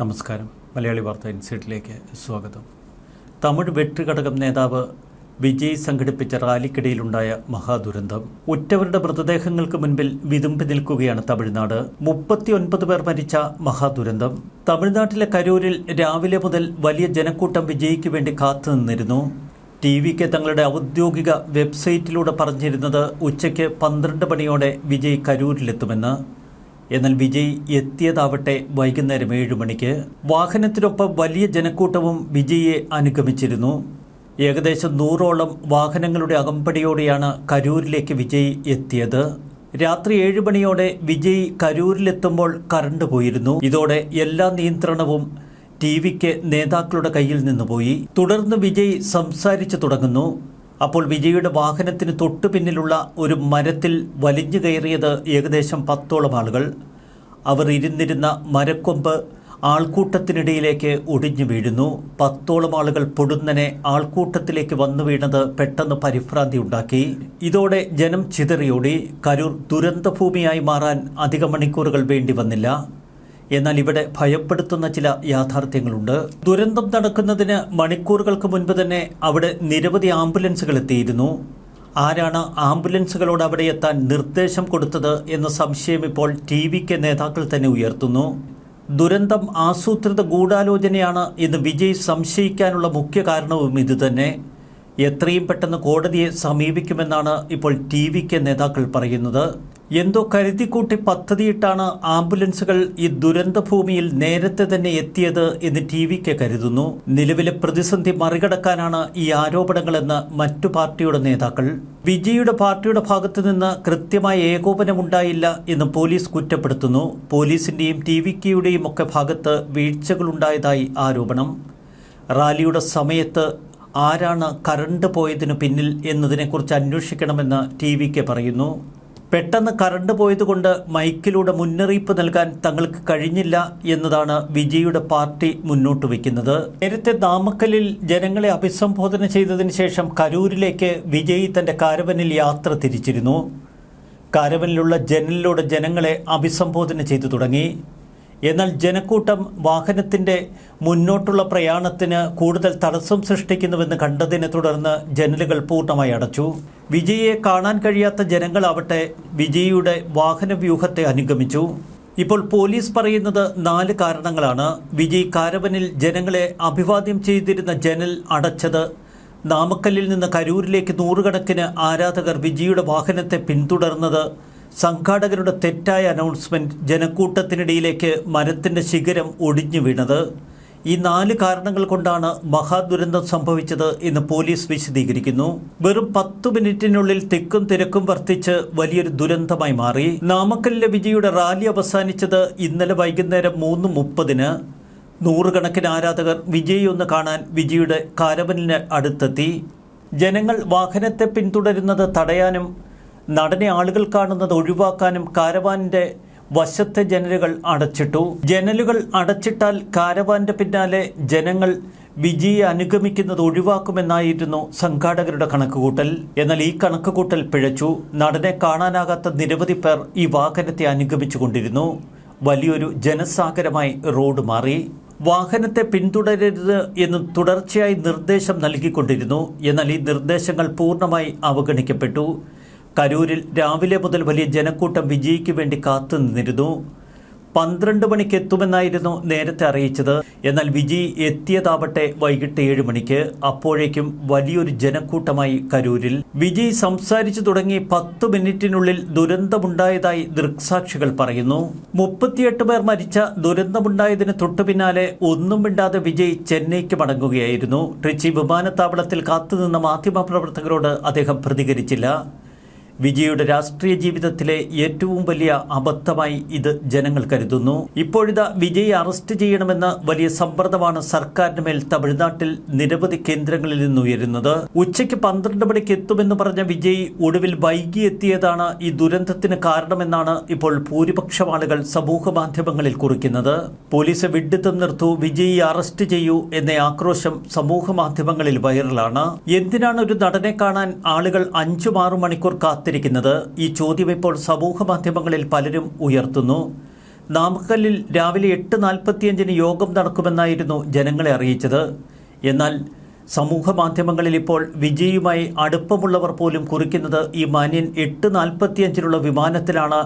നമസ്കാരം. മലയാളി വാർത്ത ഇൻസൈറ്റിലേക്ക് സ്വാഗതം. തമിഴ് വെട്ടുഘടകം നേതാവ് വിജയ് സംഘടിപ്പിച്ച റാലിക്കിടയിലുണ്ടായ മഹാദുരന്തം ഉറ്റവരുടെ മൃതദേഹങ്ങൾക്ക് മുൻപിൽ വിതുമ്പി നിൽക്കുകയാണ് തമിഴ്നാട്. മുപ്പത്തിയൊൻപത് പേർ മരിച്ച മഹാദുരന്തം തമിഴ്നാട്ടിലെ കരൂരിൽ രാവിലെ മുതൽ വലിയ ജനക്കൂട്ടം വിജയിക്ക് വേണ്ടി കാത്തുനിന്നിരുന്നു ടി വിക്ക് തങ്ങളുടെ ഔദ്യോഗിക വെബ്സൈറ്റിലൂടെ പറഞ്ഞിരുന്നത് ഉച്ചയ്ക്ക് പന്ത്രണ്ട് മണിയോടെ വിജയ് കരൂരിലെത്തുമെന്ന്. എന്നാൽ വിജയ് എത്തിയതാവട്ടെ വൈകുന്നേരം ഏഴു മണിക്ക്. വാഹനത്തിനൊപ്പം വലിയ ജനക്കൂട്ടവും വിജയിയെ അനുഗമിച്ചിരുന്നു. ഏകദേശം നൂറോളം വാഹനങ്ങളുടെ അകമ്പടിയോടെയാണ് കരൂരിലേക്ക് വിജയ് എത്തിയത്. രാത്രി ഏഴ് മണിയോടെ വിജയ് കരൂരിലെത്തുമ്പോൾ കറണ്ട് പോയിരുന്നു. ഇതോടെ എല്ലാ നിയന്ത്രണവും ടി വിക്ക് നേതാക്കളുടെ കയ്യിൽ നിന്ന് പോയി. തുടർന്ന് വിജയ് സംസാരിച്ചു തുടങ്ങുന്നു. അപ്പോൾ വിജയുടെ വാഹനത്തിന് തൊട്ടു പിന്നിലുള്ള ഒരു മരത്തിൽ വലിഞ്ഞു കയറിയത് ഏകദേശം പത്തോളം ആളുകൾ. അവർ ഇരുന്നിരുന്ന മരക്കൊമ്പ് ആൾക്കൂട്ടത്തിനിടയിലേക്ക് ഒടിഞ്ഞു വീഴുന്നു. പത്തോളം ആളുകൾ പൊടുന്നനെ ആൾക്കൂട്ടത്തിലേക്ക് വന്നു വീണത് പെട്ടെന്ന് പരിഭ്രാന്തി ഉണ്ടാക്കി. ഇതോടെ ജനം ചിതറിയോടി. കരൂർ ദുരന്തഭൂമിയായി മാറാൻ അധിക മണിക്കൂറുകൾ വേണ്ടി വന്നില്ല. എന്നാൽ ഇവിടെ ഭയപ്പെടുത്തുന്ന ചില യാഥാർത്ഥ്യങ്ങളുണ്ട്. ദുരന്തം നടക്കുന്നതിന് മണിക്കൂറുകൾക്ക് മുൻപ് തന്നെ അവിടെ നിരവധി ആംബുലൻസുകൾ എത്തിയിരുന്നു. ആരാണ് ആംബുലൻസുകളോട് അവിടെ എത്താൻ നിർദ്ദേശം കൊടുത്തത് എന്ന സംശയം ഇപ്പോൾ ടി വിക്ക് നേതാക്കൾ തന്നെ ഉയർത്തുന്നു. ദുരന്തം ആസൂത്രിത ഗൂഢാലോചനയാണ് എന്ന് വിജയ് സംശയിക്കാനുള്ള മുഖ്യ കാരണവും ഇതുതന്നെ. എത്രയും പെട്ടെന്ന് കോടതിയെ സമീപിക്കുമെന്നാണ് ഇപ്പോൾ ടി വിക്ക് നേതാക്കൾ പറയുന്നത്. എന്തോ കരുതിക്കൂട്ടി പദ്ധതിയിട്ടാണ് ആംബുലൻസുകൾ ഈ ദുരന്തഭൂമിയിൽ നേരത്തെ തന്നെ എത്തിയത് എന്ന് ടി വിക്ക് കരുതുന്നു. നിലവിലെ പ്രതിസന്ധി മറികടക്കാനാണ് ഈ ആരോപണങ്ങളെന്ന് മറ്റു പാർട്ടിയുടെ നേതാക്കൾ. വിജയുടെ പാർട്ടിയുടെ ഭാഗത്തു നിന്ന് കൃത്യമായ ഏകോപനമുണ്ടായില്ല എന്ന് പോലീസ് കുറ്റപ്പെടുത്തുന്നു. പോലീസിന്റെയും ടി വിക്കയുടെയും ഒക്കെ ഭാഗത്ത് വീഴ്ചകളുണ്ടായതായി ആരോപണം. റാലിയുടെ സമയത്ത് ആരാണ് കറണ്ട് പോയതിനു പിന്നിൽ എന്നതിനെക്കുറിച്ച് അന്വേഷിക്കണമെന്ന് ടി വിക്ക് പറയുന്നു. പെട്ടെന്ന് കറണ്ട് പോയതുകൊണ്ട് മൈക്കിലൂടെ മുന്നറിയിപ്പ് നൽകാൻ തങ്ങൾക്ക് കഴിഞ്ഞില്ല എന്നതാണ് വിജയുടെ പാർട്ടി മുന്നോട്ട് വയ്ക്കുന്നത്. നേരത്തെ നാമക്കലിൽ ജനങ്ങളെ അഭിസംബോധന ചെയ്തതിന് ശേഷം കരൂരിലേക്ക് വിജയ് തന്റെ കാരവനിൽ യാത്ര തിരിച്ചിരുന്നു. കാരവനിലുള്ള ജനലിലൂടെ ജനങ്ങളെ അഭിസംബോധന ചെയ്തു തുടങ്ങി. എന്നാൽ ജനക്കൂട്ടം വാഹനത്തിന്റെ മുന്നോട്ടുള്ള പ്രയാണത്തിന് കൂടുതൽ തടസ്സം സൃഷ്ടിക്കുന്നുവെന്ന് കണ്ടതിനെ തുടർന്ന് ജനലുകൾ പൂർണമായി അടച്ചു. വിജയെ കാണാൻ കഴിയാത്ത ജനങ്ങളാവട്ടെ വിജയിയുടെ വാഹനവ്യൂഹത്തെ അനുഗമിച്ചു. ഇപ്പോൾ പോലീസ് പറയുന്നത് നാല് കാരണങ്ങളാണ്. വിജയ് കാരവനിൽ ജനങ്ങളെ അഭിവാദ്യം ചെയ്തിരുന്ന ജനൽ അടച്ചത് നാമക്കല്ലിൽ നിന്ന് കരൂരിലേക്ക് നൂറുകണക്കിന് ആരാധകർ വിജയിയുടെ വാഹനത്തെ പിന്തുടർന്നത് സംഘാടകരുടെ തെറ്റായ അനൗൺസ്മെന്റ് ജനക്കൂട്ടത്തിനിടയിലേക്ക് മരത്തിന്റെ ശിഖരം ഒടിഞ്ഞു വീണത്. ഈ നാല് കാരണങ്ങൾ കൊണ്ടാണ് മഹാദുരന്തം സംഭവിച്ചത് എന്ന് പോലീസ് വിശദീകരിക്കുന്നു. വെറും പത്ത് മിനിറ്റിനുള്ളിൽ തിക്കും തിരക്കും വർദ്ധിച്ച് വലിയൊരു ദുരന്തമായി മാറി. നാമക്കല്ലിലെ വിജയുടെ റാലി അവസാനിച്ചത് ഇന്നലെ വൈകുന്നേരം മൂന്ന് മുപ്പതിന്. നൂറുകണക്കിന് ആരാധകർ വിജയ് ഒന്ന് കാണാൻ വിജയുടെ കാരവനിന് അടുത്തെത്തി. ജനങ്ങൾ വാഹനത്തെ പിന്തുടരുന്നത് തടയാനും നടനെ ആളുകൾ കാണുന്നത് ഒഴിവാക്കാനും കാരവാനിന്റെ വശത്തെ ജനലുകൾ അടച്ചിട്ടു. ജനലുകൾ അടച്ചിട്ടാൽ കാരവാന്റെ പിന്നാലെ ജനങ്ങൾ വിജയെ അനുഗമിക്കുന്നത് ഒഴിവാക്കുമെന്നായിരുന്നു സംഘാടകരുടെ കണക്കുകൂട്ടൽ. എന്നാൽ ഈ കണക്കുകൂട്ടൽ പിഴച്ചു. നടനെ കാണാനാകാത്ത നിരവധി പേർ ഈ വാഹനത്തെ അനുഗമിച്ചുകൊണ്ടിരുന്നു. വലിയൊരു ജനസാഗരമായി റോഡ് മാറി. വാഹനത്തെ പിന്തുടരരുത് എന്ന് തുടർച്ചയായി നിർദ്ദേശം നൽകിക്കൊണ്ടിരുന്നു. എന്നാൽ ഈ നിർദ്ദേശങ്ങൾ പൂർണമായി അവഗണിക്കപ്പെട്ടു. കരൂരിൽ രാവിലെ മുതൽ വലിയ ജനക്കൂട്ടം വിജയിക്ക് വേണ്ടി കാത്തുനിന്നിരുന്നു പന്ത്രണ്ട് മണിക്ക് എത്തുമെന്നായിരുന്നു നേരത്തെ അറിയിച്ചത്. എന്നാൽ വിജി എത്തിയതാവട്ടെ വൈകിട്ട് ഏഴ് മണിക്ക്. അപ്പോഴേക്കും വലിയൊരു ജനക്കൂട്ടമായി കരൂരിൽ. വിജി സംസാരിച്ചു തുടങ്ങി പത്ത് മിനിറ്റിനുള്ളിൽ ദുരന്തമുണ്ടായതായി ദൃക്സാക്ഷികൾ പറയുന്നു. മുപ്പത്തിയെട്ട് പേർ മരിച്ച ദുരന്തമുണ്ടായതിന് തൊട്ടു പിന്നാലെ ഒന്നും മിണ്ടാതെ വിജയ് ചെന്നൈക്ക് മടങ്ങുകയായിരുന്നു. ട്രിച്ചി വിമാനത്താവളത്തിൽ കാത്തുനിന്ന മാധ്യമപ്രവർത്തകരോട് അദ്ദേഹം പ്രതികരിച്ചില്ല. വിജയുടെ രാഷ്ട്രീയ ജീവിതത്തിലെ ഏറ്റവും വലിയ അബദ്ധമായി ഇത് ജനങ്ങൾ കരുതുന്നു. ഇപ്പോഴിതാ വിജയ് അറസ്റ്റ് ചെയ്യണമെന്ന് വലിയ സമ്മർദ്ദമാണ് സർക്കാരിന് മേൽ തമിഴ്നാട്ടിൽ നിരവധി കേന്ദ്രങ്ങളിൽ നിന്ന് ഉയരുന്നത്. ഉച്ചയ്ക്ക് പന്ത്രണ്ട് മണിക്ക് എത്തുമെന്ന് പറഞ്ഞ വിജയ് ഒടുവിൽ വൈകി എത്തിയതാണ് ഈ ദുരന്തത്തിന് കാരണമെന്നാണ് ഇപ്പോൾ ഭൂരിപക്ഷം ആളുകൾ സമൂഹ മാധ്യമങ്ങളിൽ കുറിക്കുന്നത്. പോലീസ് വിഡിത്തം നിർത്തു വിജയ് അറസ്റ്റ് ചെയ്യൂ എന്ന ആക്രോശം സമൂഹ മാധ്യമങ്ങളിൽ വൈറലാണ്. എന്തിനാണ് ഒരു നടനെ കാണാൻ ആളുകൾ അഞ്ചു ആറു മണിക്കൂർ കാത്തിരിക്കുന്നത് ഈ ചോദ്യം ഇപ്പോൾ സമൂഹ മാധ്യമങ്ങളിൽ പലരും ഉയർത്തുന്നു. നാമക്കല്ലിൽ രാവിലെ എട്ട് നാൽപ്പത്തിയഞ്ചിന് യോഗം നടക്കുമെന്നായിരുന്നു ജനങ്ങളെ അറിയിച്ചത്. എന്നാൽ സമൂഹ മാധ്യമങ്ങളിൽ ഇപ്പോൾ വിജയുമായി അടുപ്പമുള്ളവർ പോലും കുറിക്കുന്നത് ഈ മാന്യൻ എട്ട് നാൽപ്പത്തിയഞ്ചിനുള്ള വിമാനത്തിലാണ്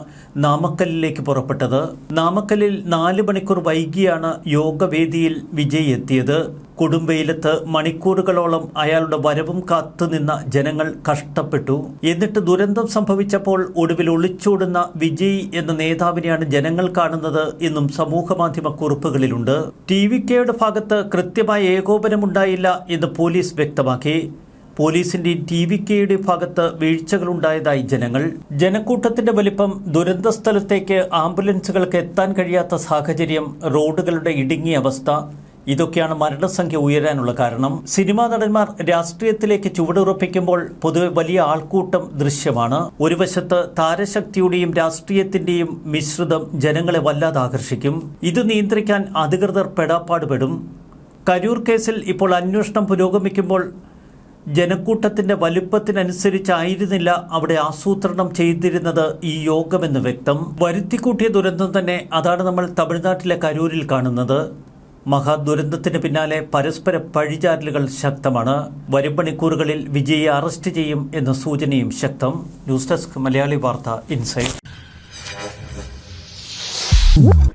നാമക്കല്ലിലേക്ക് പുറപ്പെട്ടത്. നാമക്കല്ലിൽ നാല് മണിക്കൂർ വൈകിയാണ് യോഗവേദിയിൽ വിജയ് എത്തിയത്. കൊടുംവെയിലത്ത് മണിക്കൂറുകളോളം അയാളുടെ വരവും കാത്തുനിന്ന ജനങ്ങൾ കഷ്ടപ്പെട്ടു. എന്നിട്ട് ദുരന്തം സംഭവിച്ചപ്പോൾ ഒടുവിൽ ഒളിച്ചോടുന്ന വിജയ് എന്ന നേതാവിനെയാണ് ജനങ്ങൾ കാണുന്നത് എന്നും സമൂഹ മാധ്യമ കുറിപ്പുകളിലുണ്ട്. ടി വി കെയുടെ ഭാഗത്ത് കൃത്യമായ ഏകോപനമുണ്ടായില്ല എന്ന് പോലീസ് വ്യക്തമാക്കി. പോലീസിന്റെ ടി വി കെയുടെ ഭാഗത്ത് വീഴ്ചകളുണ്ടായതായി ജനങ്ങൾ. ജനക്കൂട്ടത്തിന്റെ വലിപ്പം ദുരന്ത സ്ഥലത്തേക്ക് ആംബുലൻസുകൾക്ക് എത്താൻ കഴിയാത്ത സാഹചര്യം റോഡുകളുടെ ഇടുങ്ങിയ അവസ്ഥ. ഇതൊക്കെയാണ് മരണസംഖ്യ ഉയരാനുള്ള കാരണം. സിനിമാ നടന്മാർ രാഷ്ട്രീയത്തിലേക്ക് ചുവടുറപ്പിക്കുമ്പോൾ പൊതുവെ വലിയ ആൾക്കൂട്ടം ദൃശ്യമാണ്. ഒരു വശത്ത് താരശക്തിയുടെയും രാഷ്ട്രീയത്തിന്റെയും മിശ്രിതം ജനങ്ങളെ വല്ലാതെ ആകർഷിക്കും. ഇത് നിയന്ത്രിക്കാൻ അധികൃതർ പെടാപ്പാടുപെടും. കരൂർ കേസിൽ ഇപ്പോൾ അന്വേഷണം പുരോഗമിക്കുമ്പോൾ ജനക്കൂട്ടത്തിന്റെ വലുപ്പത്തിനനുസരിച്ചായിരുന്നില്ല അവിടെ ആസൂത്രണം ചെയ്തിരുന്നത് ഈ യോഗമെന്ന് വ്യക്തം. വരുത്തിക്കൂട്ടിയ ദുരന്തം തന്നെ അതാണ് നമ്മൾ തമിഴ്നാട്ടിലെ കരൂരിൽ കാണുന്നത്. മഹാദുരന്തത്തിന് പിന്നാലെ പരസ്പര പഴിചാരലുകൾ ശക്തമാണ്. വരും മണിക്കൂറുകളിൽ വിജയെ അറസ്റ്റ് ചെയ്യും എന്ന സൂചനയും ശക്തം. ന്യൂസ് ഡെസ്ക് മലയാളി വാർത്ത ഇൻസൈറ്റ്.